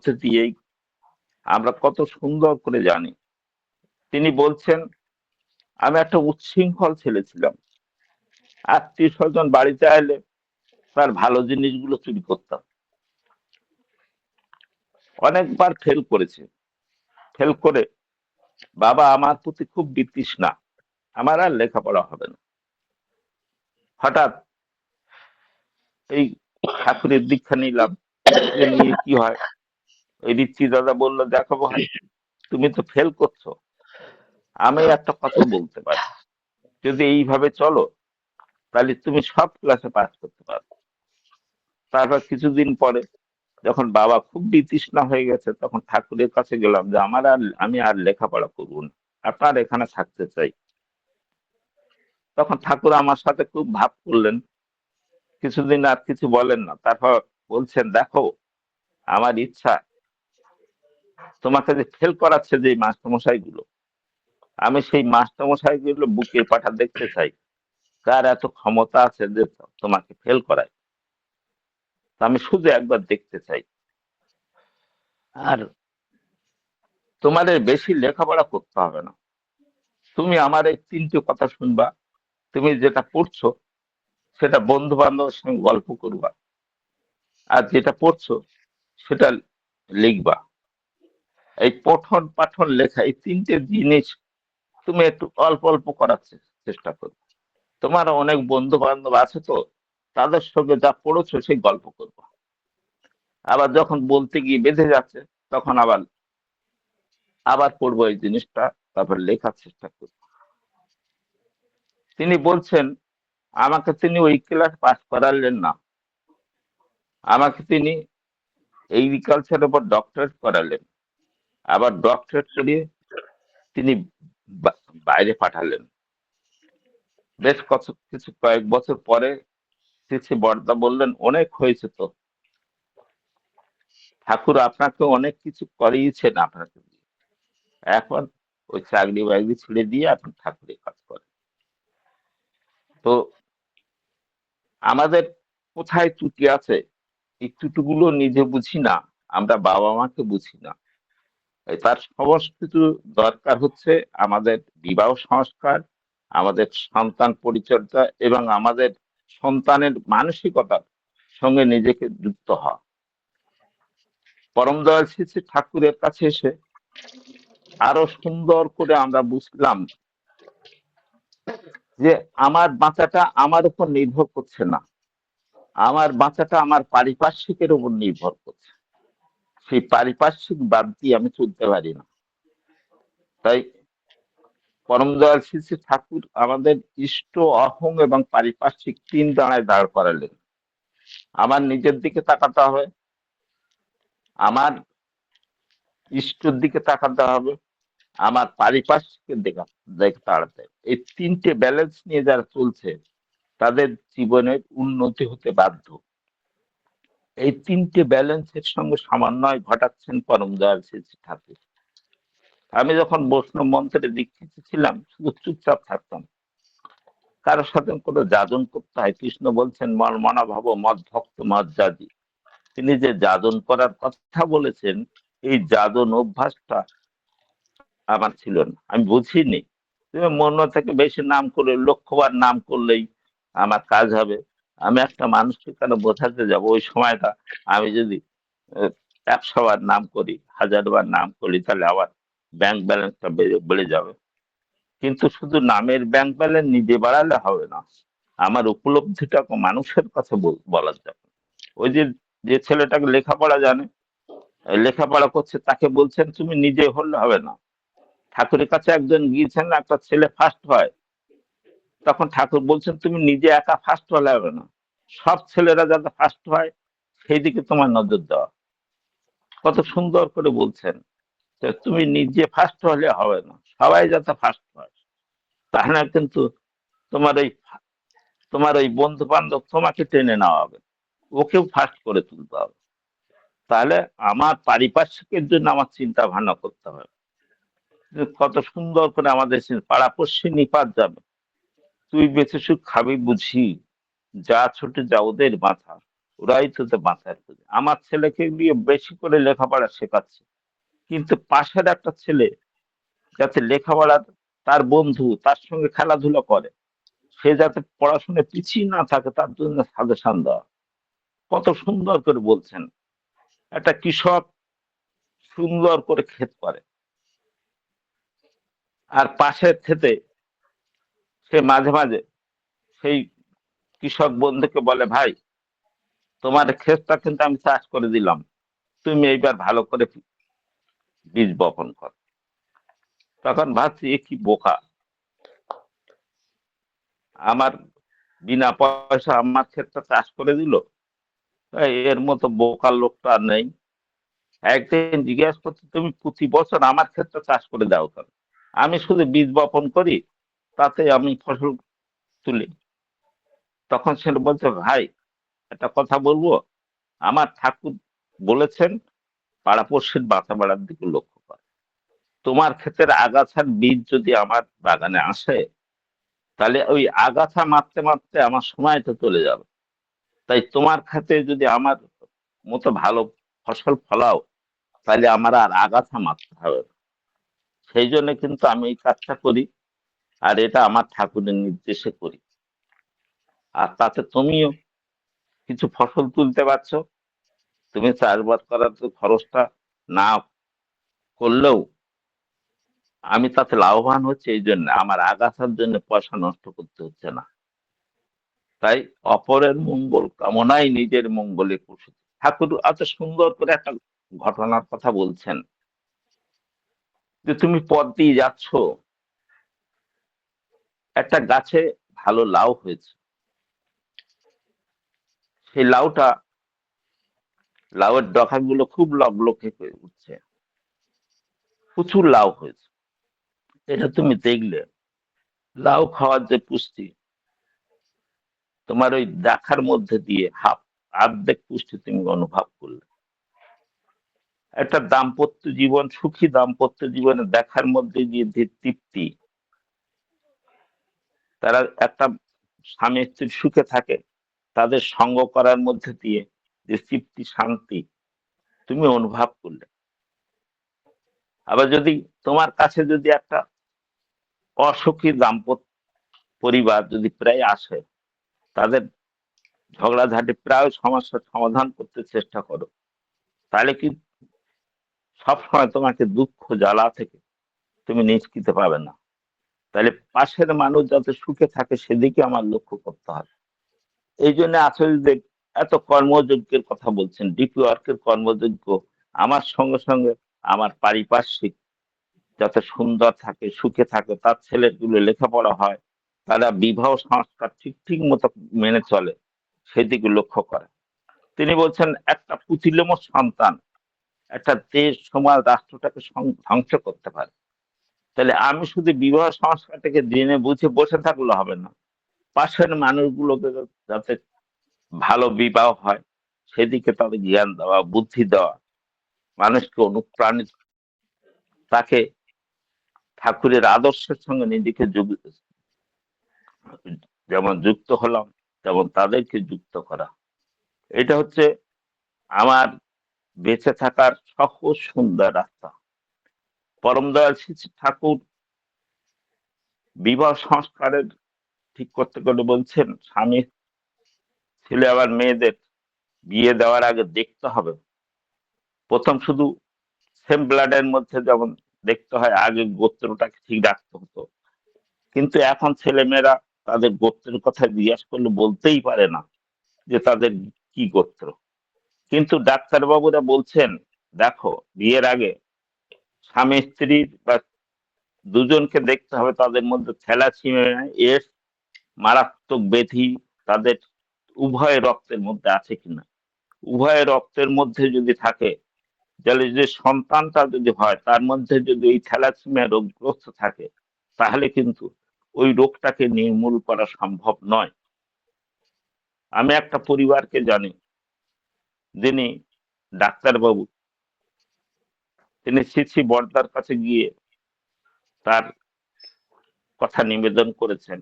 মধ্যে দিয়েই আমরা কত সুন্দর করে জানি। তিনি বলছেন, আমি একটা উচ্ছৃঙ্খল ছেলে ছিলাম। আত্মীয় স্বজন বাড়িতে এলে তার ভালো জিনিসগুলো চুরি করতাম। অনেকবার ফেল করেছে। ফেল করে বাবা আমার প্রতি খুব বিতৃষ্ণা। আমার আর লেখাপড়া হবে না। হঠাৎ এই ঠাকুরের দীক্ষা নিলাম নিয়ে কি হয়? রিচি দাদা বলল, দেখো ভাই, তুমি তো ফেল করছ। আমি একটা কথা বলতে পারি। যদি এইভাবে চলো, তাহলে তুমি সব ক্লাসে পাস করতে পারো। তারপর কিছুদিন পরে যখন বাবা খুব বিতৃষ্ণা হয়ে গেছে, তখন ঠাকুরের কাছে গেলাম যে, আমার আর, আমি আর লেখাপড়া করব না। আপনার এখানে থাকতে চাই। তখন ঠাকুর আমার সাথে খুব ভাব করলেন। কিছুদিন আর কিছু বলেন না। তারপর বলছেন, দেখো, আমার ইচ্ছা তোমাকে যে ফেল করাচ্ছে যে মাস্টারমশাই গুলো আমি সেই মাস্টারমশাই গুলো বুকে পাঠা দেখতে চাই। কার এত ক্ষমতা আছে যে তোমাকে ফেল করায়? আমি শুধু একবার দেখতে চাই। আর তোমাদের বেশি লেখাপড়া করতে হবে না। তুমি আমার এই তিনটে কথা শুনবা, তুমি যেটা পড়ছো, সেটা বন্ধু বান্ধবের সঙ্গে গল্প করবা। আর যেটা পড়ছো, সেটা লিখবা। এই পঠন পাঠন লেখা এই তিনটে জিনিস তুমি একটু অল্প অল্প করার চেষ্টা করবে তোমার অনেক বন্ধু বান্ধব আছে তো, তাদের সঙ্গে যা পড়েছো সেই গল্প করব। আবার যখন বলতে গিয়ে বেঁধে যাচ্ছে, তখন আবার আবার পড়ব এই জিনিসটা, তারপর লেখার চেষ্টা করব। তিনি বলছেন, আমাকে তিনি ওই ক্লাস পাস করালেন না। আমাকে তিনি এগ্রিকালচার উপর ডক্টরেট করালেন। আবার ডক্টরেট করিয়ে তিনি বাইরে পাঠালেন। বেশ কত, কিছু কয়েক বছর পরে শ্রী বর্দা বললেন, অনেক হয়েছে তো। ঠাকুর আপনাকে অনেক কিছু করিয়েছেন আপনাকে এখন ওই চাকরি বাকরি ছেড়ে দিয়ে আপনি ঠাকুরের কাজ করেন। তো আমাদের কোথায় ত্রুটি আছে? এই ত্রুটিগুলো নিজে বুঝি না। আমরা বাবা মাকে বুঝি না। তার কিছু দরকার হচ্ছে আমাদের বিবাহ সংস্কার, আমাদের সন্তান পরিচর্যা এবং আমাদের সন্তানের মানসিকতার সঙ্গে নিজেকে যুক্ত হওয়া। পরম দয়াল শ্রী ঠাকুরের কাছে এসে আরও সুন্দর করে আমরা বুঝলাম যে আমার বাঁচাটা আমার উপর নির্ভর করছে না। আমার বাঁচাটা আমার পারিপার্শ্বিকের উপর নির্ভর করছে। সেই পারিপার্শ্বিক বাদ দিয়ে আমি চলতে পারি না। তাই পরম দয়াল শ্রী শ্রী ঠাকুর আমাদের ইষ্ট, অহং এবং পারিপার্শ্বিক তিন দাঁড়ায় দাঁড় করালেন। আমার নিজের দিকে তাকাতে হবে, আমার ইষ্টর দিকে তাকাতে হবে, আমার পারিপার্শ্বিকের দিকে তাড়াতে। এই তিনটে ব্যালেন্স নিয়ে যারা চলছে, তাদের জীবনের উন্নতি হতে বাধ্য। এই তিনটে ব্যালেন্সের সঙ্গে সমন্বয় ঘটাচ্ছেন পরম দয়াল শ্রী ঠাকুর। আমি যখন বৈষ্ণব মন্ত্রে দীক্ষিত ছিলাম, শুধু চুপচাপ থাকতাম। কারোর সাথে কোনো যাজন করতে হয়, কৃষ্ণ বলছেন, মন মনা ভাব মদ ভক্ত মদ জাতি তিনি যে যাজন করার কথা বলেছেন, এই যাজন অভ্যাসটা আমার ছিল না। আমি বুঝিনি। তুমি মন থেকে বেশি নাম করলে, লক্ষ্যবার নাম করলেই আমার কাজ হবে। আমি একটা মানুষকে কেন বোঝাতে যাব? ওই সময়টা আমি যদি একশো বার নাম করি হাজার বার নাম করি, তাহলে আবার ব্যাংক ব্যালেন্সটা বেড়ে যাবে। কিন্তু শুধু নামের ব্যাংক ব্যালেন্স নিজে বাড়ালে হবে না, আমার উপলব্ধিটা মানুষের বল- বলা যাবে। ওই যে যে ছেলেটাকে লেখাপড়া জানে লেখাপড়া করছে, তাকে বলছেন, তুমি নিজে হলে হবে না। ঠাকুরের কাছে একজন গিয়েছেন, একটা ছেলে ফার্স্ট হয়। তখন ঠাকুর বলছেন, তুমি নিজে একা ফার্স্ট হলে হবে না। সব ছেলেরা যাতে ফার্স্ট হয় সেই দিকে তোমার নজর দেওয়া। কত সুন্দর করে বলছেন তুমি নিজে ফার্স্ট হলে হবে না, সবাই যাতে ফার্স্ট হয়। তাহলে কিন্তু তোমার ওই তোমার ওই বন্ধু বান্ধব তোমাকে টেনে নেওয়া হবে, ওকেও ফার্স্ট করে তুলতে হবে। তাহলে আমার পারিপার্শ্বিকের জন্য আমার চিন্তা ভাবনা করতে হবে। কত সুন্দর করে আমাদের সে- পাড়াপড়শি নিপাত যাবে। তুই বেঁচে সুখ খাবি বুঝি। যা ছোট যা ওদের মাথা ওরাই তো বাঁচার খুঁজে আমার ছেলেকে দিয়ে বেশি করে লেখাপড়া শেখাচ্ছে। কিন্তু পাশের একটা ছেলে যাতে লেখাপড়া তার বন্ধু তার সঙ্গে খেলাধুলা করে, সে যাতে পড়াশোনায় পিছিয়ে না থাকে, তার জন্য সাজেশন দেওয়া। কত সুন্দর করে বলছেন। একটা কৃষক সুন্দর করে ক্ষেত করে। আর পাশের ক্ষেতে সে মাঝে মাঝে সেই কৃষক বন্ধুকে বলে, ভাই, তোমার ক্ষেতটা কিন্তু আমি চাষ করে দিলাম। তুমি এইবার ভালো করে বীজ বপন কর। তখন ভাবছি, এ কি বোকা? আমার বিনা পয়সা আমার ক্ষেতটা চাষ করে দিল। এর মতো বোকা লোকটা আর নেই। একদিন জিজ্ঞেস করছি, তুমি প্রতি বছর আমার ক্ষেতটা চাষ করে দাও কেন? আমি শুধু বীজ বপন করি, তাতে আমি ফসল তুলি। তখন সে বলছে, ভাই, একটা কথা বলব? আমার ঠাকুর বলেছেন পাড়াপড়শির বাঁচা বাড়ার দিকে লক্ষ্য করে। তোমার ক্ষেতের আগাছার বীজ যদি আমার বাগানে আসে, তাহলে ওই আগাছা মারতে মারতে আমার সময় তো চলে যাবে। তাই তোমার ক্ষেতে যদি আমার মতো ভালো ফসল ফলাও, তাহলে আমার আর আগাছা মারতে হবে। সেই জন্য কিন্তু আমি এই কাজটা করি, আর এটা আমার ঠাকুরের নির্দেশে করি। আর তাতে তুমিও কিছু ফসল তুলতে পারছ। তুমি চাষবাস করার খরচটা না করলেও আমি তাতে লাভবান হচ্ছে, এই জন্য আমার আগাছার জন্য পয়সা নষ্ট করতে হচ্ছে না। তাই অপরের মঙ্গল কামনাই নিজের মঙ্গলে কুশিত ঠাকুর এত সুন্দর করে একটা ঘটনার কথা বলছেন যে তুমি পথ দিয়ে যাচ্ছ, একটা গাছে ভালো লাউ হয়েছে। সেই লাউটা লাউয়ের ডগাগুলো খুব লবলকে হয়ে উঠছে। প্রচুর লাউ হয়েছে। এটা তুমি দেখলে। লাউ খাওয়ার যে পুষ্টি তোমার ওই দেখার মধ্যে দিয়ে হাফ আর্ধেক পুষ্টি তুমি অনুভব করলে। একটা দাম্পত্য জীবন সুখী দাম্পত্য জীবনে দেখার মধ্যে দিয়ে যে তৃপ্তি তারা একটা স্বামী স্ত্রী সুখে থাকে তাদের সঙ্গ করার মধ্যে দিয়ে যে তৃপ্তি, শান্তি তুমি অনুভব করলে। আবার যদি তোমার কাছে যদি একটা অসুখী দাম্পত্য পরিবার যদি প্রায় আসে, তাদের ঝগড়াঝাটি প্রায় সমস্যার সমাধান করতে চেষ্টা করো। তাহলে কি সবসময় তোমাকে দুঃখ, জ্বালা থেকে তুমি নিষ্কৃত পাবে না। তাহলে পাশের মানুষ যাতে সুখে থাকে সেদিকে আমার লক্ষ্য করতে হবে। এই জন্য আসলে যে এত কর্মযজ্ঞের কথা বলছেন ডিপি ওয়ার্কের কর্মযজ্ঞ আমার সঙ্গে সঙ্গে আমার পারিপার্শ্বিক যাতে সুন্দর থাকে, সুখে থাকে, তার ছেলেগুলো লেখাপড়া হয়, তারা বিবাহ সংস্কার ঠিক ঠিক মতো মেনে চলে, সেদিকে লক্ষ্য করে। তিনি বলছেন, একটা পুঁথিলম সন্তান, একটা দেশ, সমাজ, রাষ্ট্রটাকে ধ্বংস করতে পারে। তাহলে আমি শুধু বিবাহ সংস্কারটাকে দিনে বুঝে বসে থাকলে হবে না। পাশের মানুষগুলোকে যাতে ভালো বিবাহ হয়, সেদিকে তাদের জ্ঞান দেওয়া, বুদ্ধি দেওয়া, মানুষকে অনুপ্রাণিত, তাকে ঠাকুরের আদর্শের সঙ্গে নিজেকে যেমন যুক্ত হলাম, তেমন তাদেরকে যুক্ত করা। এটা হচ্ছে আমার বেঁচে থাকার সহজ সুন্দর রাস্তা। পরম দয়াল শ্রী শ্রী ঠাকুর বিবাহ সংস্কারের ঠিক করতে গেলে বলছেন, স্বামী ছেলে আবার মেয়েদের বিয়ে দেওয়ার আগে দেখতে হবে। প্রথম শুধু সেম ব্লাডের মধ্যে যেমন দেখতে হয়, আগে গোত্রটাকে ঠিক রাখতে হতো। কিন্তু এখন ছেলেমেয়েরা তাদের গোত্রের কথা জিজ্ঞাসা করলে বলতেই পারে না যে তাদের কি গোত্র। কিন্তু ডাক্তারবাবুরা বলছেন, দেখো, বিয়ের আগে স্বামী স্ত্রীর বা দুজনকে দেখতে হবে, তাদের মধ্যে থ্যালাসিমিয়া এস মারাত্মক ব্যাধি তাদের উভয় রক্তের মধ্যে আছে কিনা? উভয় রক্তের মধ্যে যদি থাকে, তাহলে যে সন্তানটা যদি হয়, তার মধ্যে যদি এই থ্যালাসিমিয়া রোগগ্রস্ত থাকে, তাহলে কিন্তু ওই রোগটাকে নির্মূল করা সম্ভব নয়। আমি একটা পরিবারকে জানি, যিনি ডাক্তারবাবু। তিনি সিসি বর্দার কাছে গিয়ে তার কথা নিবেদন করেছেন।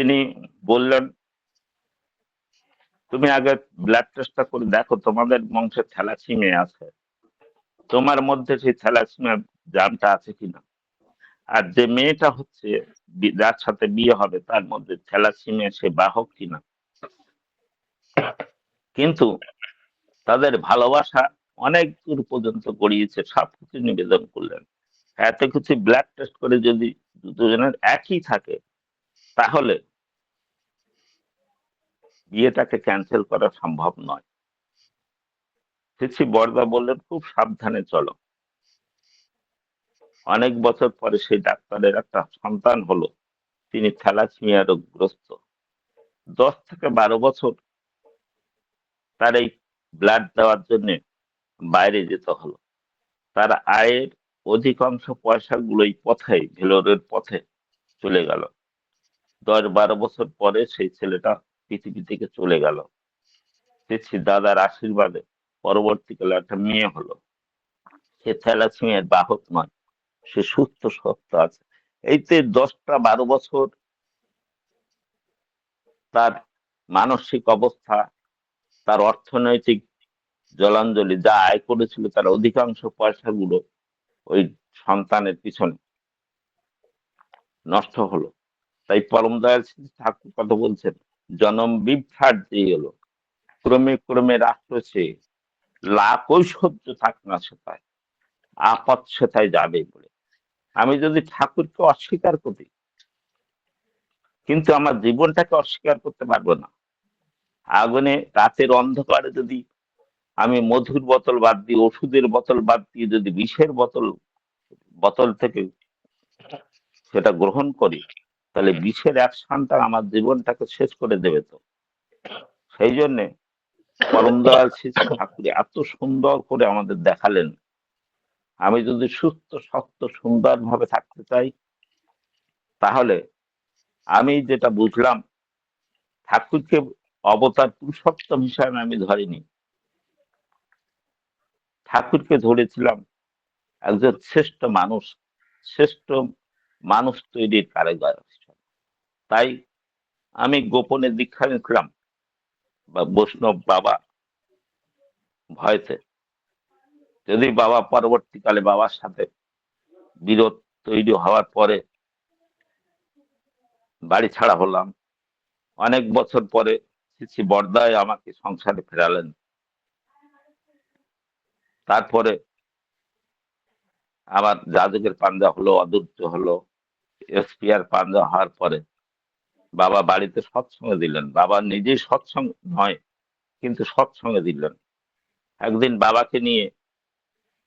তিনি বললেন, তুমি আগে ব্লাড টেস্টটা করে দেখো, তোমাদের বংশে থ্যালাসিমিয়া আছে। তোমার মধ্যে সেই থ্যালাসিমিয়া জামটা আছে কিনা? আর যে মেয়েটা হচ্ছে, যার সাথে বিয়ে হবে, তার মধ্যে থ্যালাসিমিয়া সে বাহক কিনা? কিন্তু তাদের ভালোবাসা অনেক দূর পর্যন্ত গড়িয়েছে, সবকিছু নিবেদন করলেন। এত কিছু ব্লাড টেস্ট করে যদি দুজনের একই থাকে, তাহলে বিয়েটাকে ক্যান্সেল করা সম্ভব নয়। সিসি বর্দা বললেন, খুব সাবধানে চলো। অনেক বছর পরে সেই ডাক্তারের একটা সন্তান হলো, তিনি থ্যালাসিমিয়া রোগগ্রস্ত। দশ থেকে বারো বছর তার এই ব্লাড দেওয়ার জন্য বাইরে যেতে হলো। তার আয়ের অধিকাংশ পয়সাগুলোই পথে, ভেলোরের পথে চলে গেল। দশ বারো বছর পরে সেই ছেলেটা পৃথিবী থেকে চলে গেল। দেখছি দাদার আশীর্বাদে পরবর্তীকালে একটা মেয়ে হলো। সে থ্যালাসিমিয়ার বাহক নয়, সে সুস্থ সত্য আছে। এইতে দশটা বারো বছর তার মানসিক অবস্থা, তার অর্থনৈতিক জলাঞ্জলি যা আয় করেছিল, তার অধিকাংশ পয়সাগুলো ওই সন্তানের পিছনে নষ্ট হলো। তাই পরম দয়াল ঠাকুর কথা বলছেন জনম বিভ্রাট দিয়ে এলো ক্রমে ক্রমে রাষ্ট্র সে লাখ ঐশ্বর্য থাক না সেটায়। আপদ সেটায় যাবে বলে। আমি যদি ঠাকুরকে অস্বীকার করি, কিন্তু আমার জীবনটাকে অস্বীকার করতে পারব না। আগুনে রাতের অন্ধকারে যদি আমি মধুর বোতল বাদ দিয়ে, ওষুধের বোতল বাদ দিয়ে যদি বিষের বোতল বোতল থেকে সেটা গ্রহণ করি তাহলে বিষের অ্যাকশনটা আমার জীবনটাকে শেষ করে দেবে তো। সেই জন্যে পরম দয়াল শ্রী ঠাকুর এত সুন্দর করে আমাদের দেখালেন। আমি যদি সুস্থ সত্য সুন্দর ভাবে থাকতে চাই তাহলে আমি যেটা বুঝলাম ঠাকুরকে অবতার পুরুষোত্তম হিসাবে আমি ধরিনি। ঠাকুরকে ধরেছিলাম একজন শ্রেষ্ঠ মানুষ শ্রেষ্ঠ মানুষ তৈরির কারিগর। তাই আমি গোপনে দীক্ষা নিলাম বা বৈষ্ণব বাবা ভয়তে। যদি বাবা পরবর্তীকালে বাবার সাথে বিরোধ তৈরি হওয়ার পরে বাড়ি ছাড়া হলাম, অনেক বছর পরে শ্রী বর্দায় আমাকে সংসারে ফেরালেন। তারপরে আবার যাদবের পাঞ্জা হলো অদূর্য হলো, এসপিআর পাঞ্জা হওয়ার পরে বাবা বাড়িতে সৎসঙ্গে দিলেন, বাবা নিজেই সৎসঙ্গ নয়, কিন্তু সৎসঙ্গে দিলেন। একদিন বাবাকে নিয়ে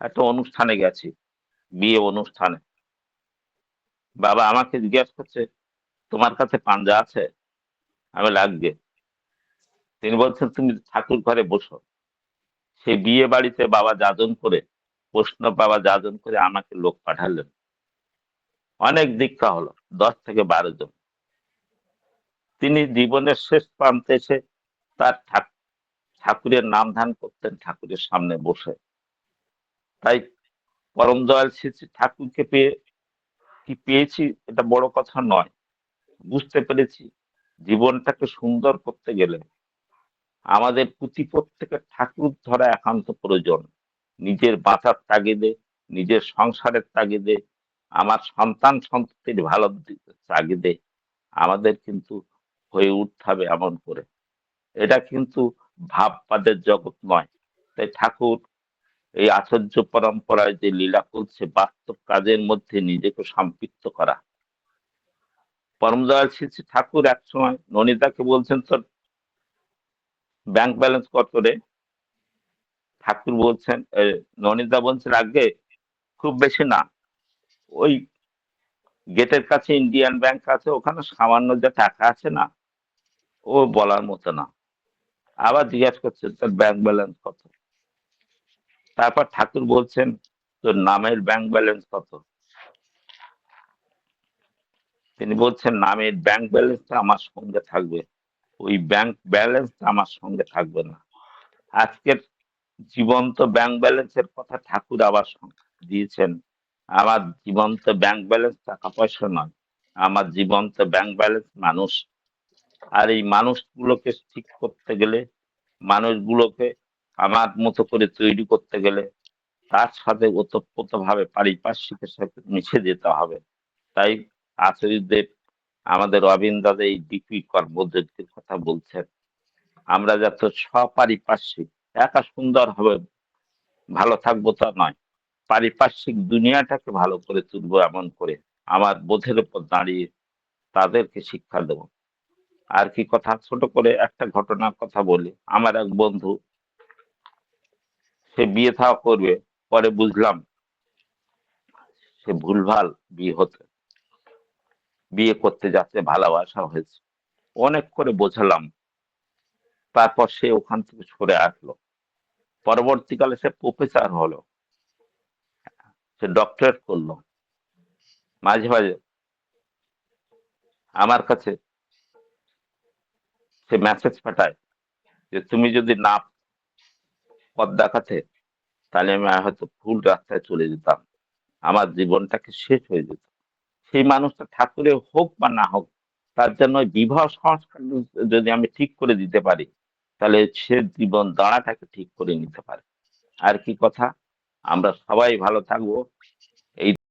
একটা অনুষ্ঠানে গেছি, বিয়ে অনুষ্ঠানে। বাবা আমাকে জিজ্ঞেস করছে, তোমার কাছে পাঞ্জা আছে? আমি লাগবে। তিনি বলছেন, তুমি ঠাকুর ঘরে বসো। সে বিয়ে বাড়িতে বাবা যাজন করে, বৈষ্ণব বাবা যাজন করে আমাকে লোক পাঠালেন। অনেক দীক্ষা হলো, দশ থেকে বারো জন। তিনি জীবনের শেষ প্রান্তে এসে তার ঠাক- ঠাকুরের নাম ধ্যান করতেন, ঠাকুরের সামনে বসে। তাই পরম দয়াল শ্রী ঠাকুরকে পেয়ে কি পেয়েছি এটা বড় কথা নয়। বুঝতে পেরেছি জীবনটাকে সুন্দর করতে গেলে আমাদের পুঁথি প্রত্যেকের ঠাকুর ধরা একান্ত প্রয়োজন। নিজের বাঁচার তাগিদে, নিজের সংসারের তাগিদে, আমার সন্তান সন্ততির ভালো তাগিদে আমাদের কিন্তু হয়ে উঠতে হবে এমন করে। এটা কিন্তু ভাববাদের জগৎ নয়। তাই ঠাকুর, এই আচার্য পরম্পরায় যে লীলা করছে, বাস্তব কাজের মধ্যে নিজেকে সম্পৃক্ত করা। পরম দয়াল শ্রী ঠাকুর এক সময় ননিতাকে বলছেন, তোর ব্যাংক ব্যালেন্স কত রে? ঠাকুর বলছেন ননিতা বলছেন, আগে খুব বেশি না। ওই গেটের কাছে ইন্ডিয়ান ব্যাংক আছে, ওখানে সামান্য যা টাকা আছে না ও বলার মতো না। আবার জিজ্ঞাসা করছেন তোর ব্যাংক ব্যালেন্স কত? তারপর ঠাকুর বলছেন, তোর নামের ব্যাংক ব্যালেন্স কত? তিনি বলছেন, নামের ব্যাংক ব্যালেন্সটা আমার সঙ্গে থাকবে। ওই ব্যাংক ব্যালেন্সটা আমার সঙ্গে থাকবে না। আজকের জীবন্ত ব্যাংক ব্যালেন্সের কথা ঠাকুর আবার দিয়েছেন। আমার জীবন্ত ব্যাংক ব্যালেন্স টাকা পয়সা নয়। আমার জীবন্ত ব্যাংক ব্যালেন্স মানুষ। আর এই মানুষগুলোকে ঠিক করতে গেলে, মানুষগুলোকে আমার মতো করে তৈরি করতে গেলে তার সাথে ওতপ্রোত ভাবে পারিপার্শ্বিকের সাথে মিশে যেতে হবে। তাই আচার্যদেব আমাদের অবিন্দাদ এই ডিপি কর্মদ্যোগের কথা বলছেন। আমরা যাতে সপারিপার্শ্বিক, একা সুন্দর হবে, ভালো থাকব তা নয়। পারিপার্শ্বিক দুনিয়াটাকে ভালো করে তুলবো এমন করে আমার বোধের উপর দাঁড়িয়ে তাদেরকে শিক্ষা দেব। আর কি কথা? ছোট করে একটা ঘটনার কথা বলি। আমার এক বন্ধু, সে বিয়ে থাওয়া করবে, পরে বুঝলাম সে ভুলভাল বিয়ে হতে, বিয়ে করতে যাচ্ছে, ভালোবাসা হয়েছে। অনেক করে বোঝালাম। তারপর সে ওখান থেকে সরে আসলো। পরবর্তীকালে সে প্রফেসর হলো। সে ডক্টরেট করল। মাঝে মাঝে আমার কাছে সে মেসেজ পাঠায় যে তুমি যদি না পথ দেখাতে, তাহলে আমি হয়তো ভুল রাস্তায় চলে যেতাম। আমার জীবনটাকে শেষ হয়ে যেত? সেই মানুষটা ঠাকুরে হোক বা না হোক, তার জন্য বিবাহ সংস্কার যদি আমি ঠিক করে দিতে পারি, তাহলে সে জীবন দাঁড়াটাকে ঠিক করে নিতে পারে। আর কি কথা? আমরা সবাই ভালো থাকব।